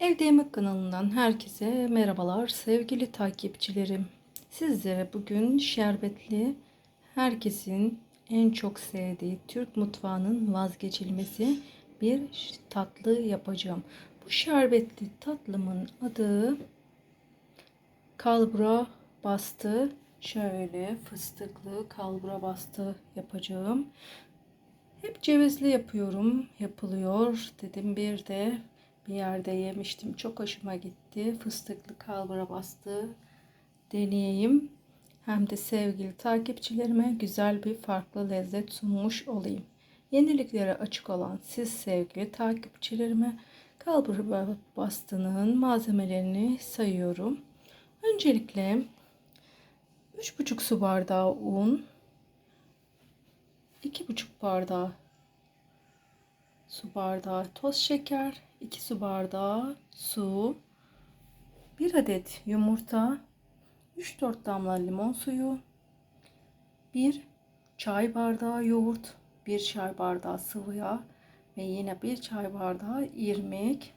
Evde Yemek kanalından herkese merhabalar sevgili takipçilerim. Sizlere bugün şerbetli, herkesin en çok sevdiği Türk mutfağının vazgeçilmezi bir tatlı yapacağım. Bu şerbetli tatlımın adı kalbura bastı. Şöyle fıstıklı kalbura bastı yapacağım. Hep cevizli yapıyorum, yapılıyor. Dedim bir de bir yerde yemiştim. Çok hoşuma gitti. Fıstıklı kalbura bastı. Deneyeyim. Hem de sevgili takipçilerime güzel bir farklı lezzet sunmuş olayım. Yeniliklere açık olan siz sevgili takipçilerime kalbura bastığının malzemelerini sayıyorum. Öncelikle 3,5 su bardağı un, 2,5 bardağı su bardağı toz şeker, 2 su bardağı su, 1 adet yumurta, 3-4 damla limon suyu, 1 çay bardağı yoğurt, 1 çay bardağı sıvı yağ ve yine 1 çay bardağı irmik.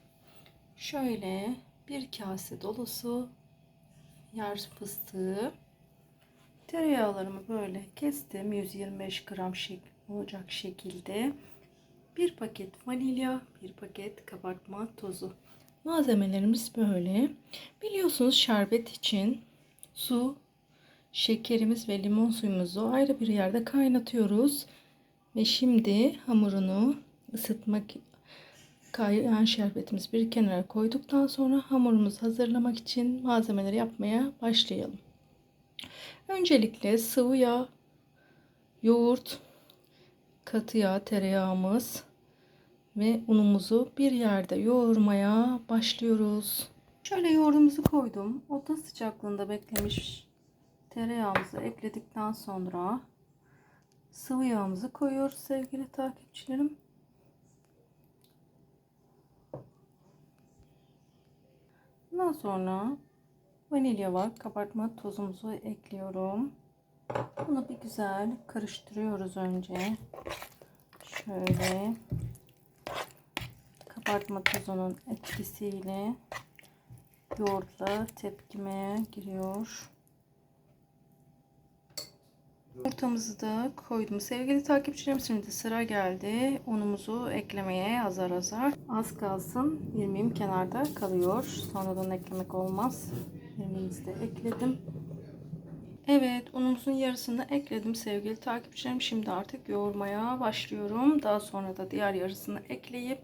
Şöyle bir kase dolusu yer fıstığı. Tereyağlarımı böyle kestim. 125 gram şek olacak şekilde. Bir paket vanilya, bir paket kabartma tozu. Malzemelerimiz böyle. Biliyorsunuz şerbet için su, şekerimiz ve limon suyumuzu ayrı bir yerde kaynatıyoruz. Ve şimdi hamurunu ısıtmak kaynayan şerbetimiz bir kenara koyduktan sonra hamurumuzu hazırlamak için malzemeleri yapmaya başlayalım. Öncelikle sıvı yağ, yoğurt, katı yağ, tereyağımız ve unumuzu bir yerde yoğurmaya başlıyoruz. Şöyle yoğurdumuzu koydum. Oda sıcaklığında beklemiş tereyağımızı ekledikten sonra sıvı yağımızı koyuyoruz sevgili takipçilerim. Bundan sonra vanilya var. Kabartma tozumuzu ekliyorum. Bunu bir güzel karıştırıyoruz önce. Şöyle kabartma tozunun etkisiyle yoğurtla tepkime giriyor. Yumurtamızı da koydum. Sevgili takipçilerim şimdi sıra geldi. Unumuzu eklemeye azar azar. Az kalsın irmiğim kenarda kalıyor. Sonradan eklemek olmaz. İrmiğimizi de ekledim. Evet unumuzun yarısını ekledim sevgili takipçilerim. Şimdi artık yoğurmaya başlıyorum. Daha sonra da diğer yarısını ekleyip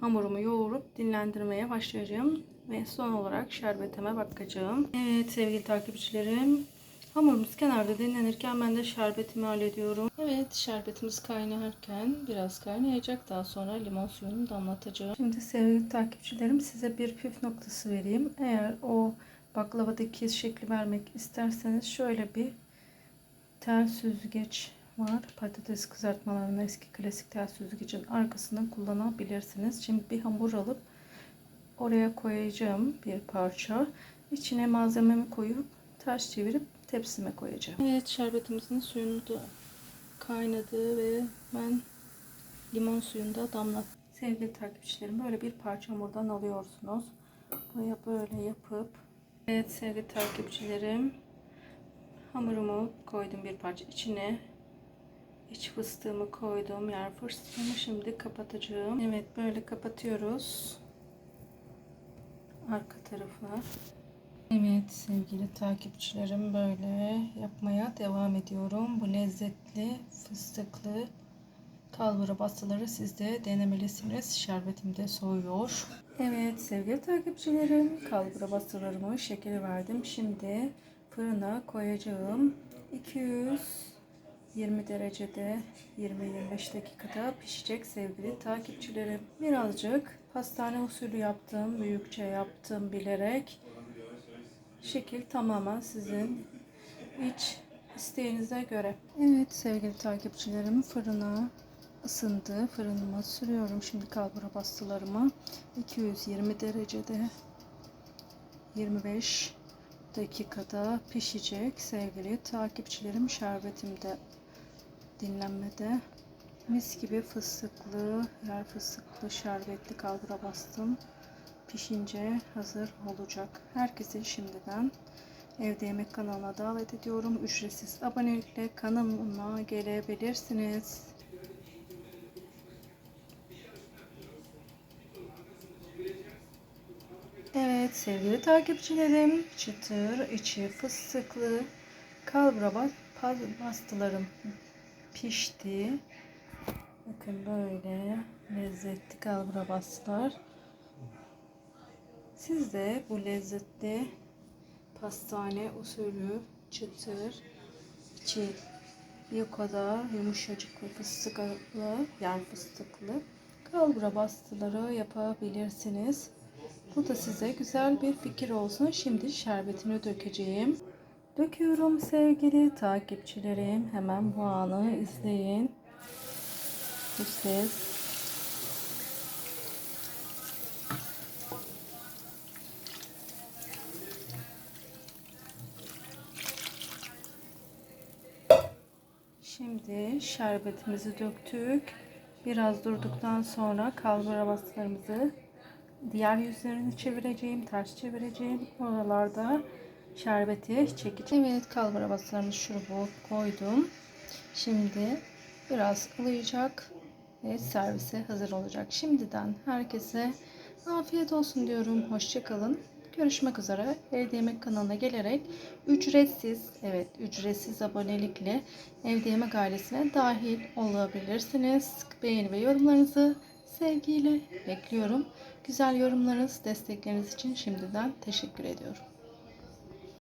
hamurumu yoğurup dinlendirmeye başlayacağım. Ve son olarak şerbetime bakacağım. Evet sevgili takipçilerim. Hamurumuz kenarda dinlenirken ben de şerbetimi hallediyorum. Evet şerbetimiz kaynarken biraz kaynayacak. Daha sonra limon suyunu damlatacağım. Şimdi sevgili takipçilerim size bir püf noktası vereyim. Eğer o baklavadaki şekli vermek isterseniz şöyle bir tel süzgeç var. Patates kızartmalarının eski klasik tel süzgecin arkasından kullanabilirsiniz. Şimdi bir hamur alıp oraya koyacağım bir parça. İçine malzememi koyup ters çevirip tepsime koyacağım. Evet şerbetimizin suyunu da kaynadı ve ben limon suyunu da damlat. Sevgili takipçilerim böyle bir parça hamurdan alıyorsunuz. Buraya böyle yapıp Evet sevgili takipçilerim hamurumu koydum bir parça içine. İç fıstığımı koydum yer fıstığımı şimdi kapatacağım. Evet böyle kapatıyoruz. Arka tarafı. Evet sevgili takipçilerim böyle yapmaya devam ediyorum. Bu lezzetli fıstıklı kalbura bastıları siz de denemelisiniz şerbetim de soğuyor Evet sevgili takipçilerim kalbura bastılarımı şekeri verdim. Şimdi fırına koyacağım. 220 derecede 20-25 dakikada pişecek sevgili takipçilerim. Birazcık pastane usulü yaptım. Büyükçe yaptım bilerek. Şekil tamamen sizin iç isteğinize göre. Evet sevgili takipçilerim fırına ısındı. Fırınıma sürüyorum şimdi kalbura bastılarımı. 220 derecede 25 dakikada pişecek sevgili takipçilerim. Şerbetim de dinlenmede. Mis gibi fıstıklı, yer fıstıklı, şerbetli kalbura bastım. Pişince hazır olacak. Herkese şimdiden Evde Yemek kanalına davet ediyorum. Ücretsiz abonelikle kanalıma gelebilirsiniz. Evet sevgili takipçilerim, çıtır içi fıstıklı kalbura bas- paz- bastılarım pişti. Bakın böyle lezzetli kalbura bastılar. Siz de bu lezzetli pastane usulü çıtır içi kadar yumuşacık ve fıstıklı yani fıstıklı kalbura bastıları yapabilirsiniz. Bu da size güzel bir fikir olsun. Şimdi şerbetini dökeceğim. Döküyorum sevgili takipçilerim. Hemen bu anı izleyin. Bu ses. Şimdi şerbetimizi döktük. Biraz durduktan sonra kalbura bastılarımızı diğer yüzlerini çevireceğim, ters çevireceğim. Oralarda şerbeti çekeceğim. Evet kalbura bastılarımız şurubu koydum. Şimdi biraz ılıyacak ve servise hazır olacak. Şimdiden herkese afiyet olsun diyorum. Hoşçakalın. Görüşmek üzere. Evde Yemek kanalına gelerek ücretsiz, evet ücretsiz abonelikle Evde Yemek ailesine dahil olabilirsiniz. Beğeni ve yorumlarınızı sevgiyle bekliyorum. Güzel yorumlarınız, destekleriniz için şimdiden teşekkür ediyorum.